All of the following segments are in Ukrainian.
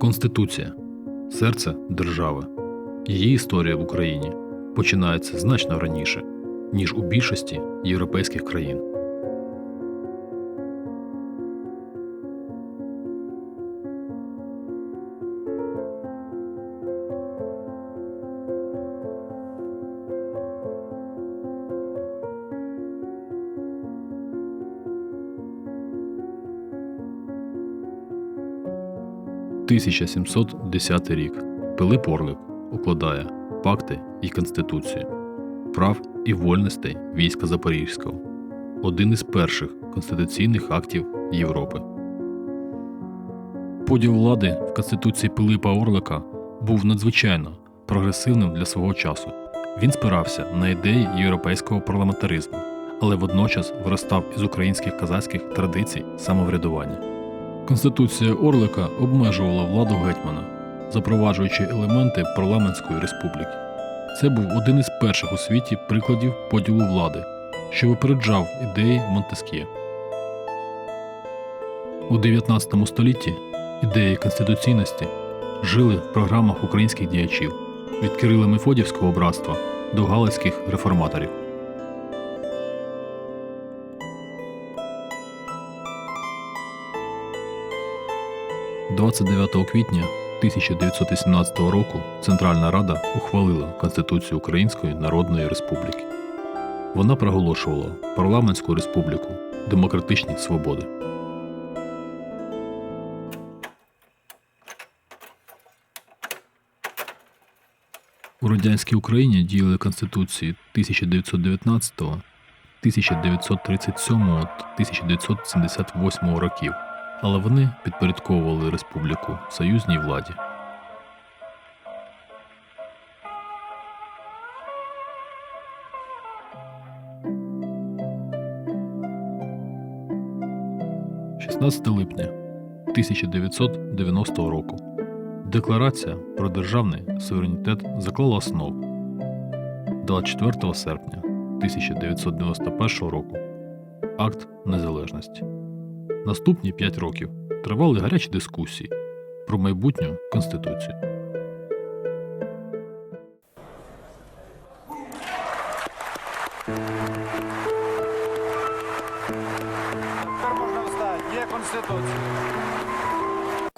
Конституція серце держави. Її історія в Україні починається значно раніше, ніж у більшості європейських країн. – 1710 рік. Пилип Орлик укладає пакти і конституцію прав і вольностей війська Запорізького, один із перших конституційних актів Європи. Поділ влади в Конституції Пилипа Орлика був надзвичайно прогресивним для свого часу. Він спирався на ідеї європейського парламентаризму, але водночас виростав із українських казацьких традицій самоврядування. Конституція Орлика обмежувала владу гетьмана, запроваджуючи елементи парламентської республіки. Це був один із перших у світі прикладів поділу влади, що випереджав ідеї Монтескє. У 19 столітті ідеї конституційності жили в програмах українських діячів від Кирила Мефодівського братства до галицьких реформаторів. – 29 квітня 1918 року Центральна Рада ухвалила Конституцію Української Народної Республіки. Вона проголошувала парламентську республіку, демократичні свободи. У радянській Україні діяли конституції 1919, 1937 та 1978 років, але вони підпорядковували республіку союзній владі. – 16 липня 1990 року. Декларація про державний суверенітет заклала основу. 24 серпня 1991 року. Акт Незалежності. Наступні 5 років тривали гарячі дискусії про майбутню конституцію. Є конституція.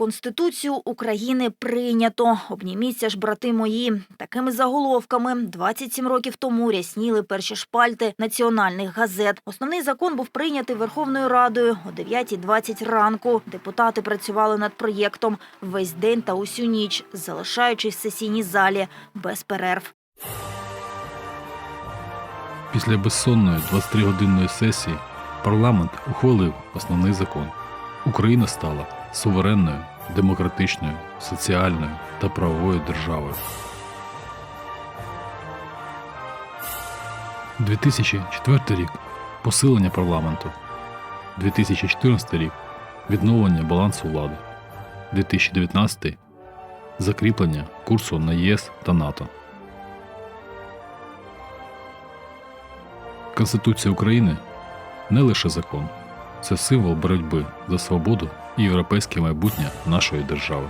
Конституцію України прийнято. Обніміться ж, брати мої. Такими заголовками 27 років тому рясніли перші шпальти національних газет. Основний закон був прийнятий Верховною Радою о 9.20 ранку. Депутати працювали над проєктом весь день та усю ніч, залишаючись в сесійній залі без перерв. Після безсонної 23-годинної сесії парламент ухвалив основний закон. Україна стала суверенною, демократичною, соціальною та правовою державою. 2004 рік посилення парламенту. 2014 рік відновлення балансу влади. 2019 закріплення курсу на ЄС та НАТО. Конституція України не лише закон, це символ боротьби за свободу європейське майбутнє нашої держави.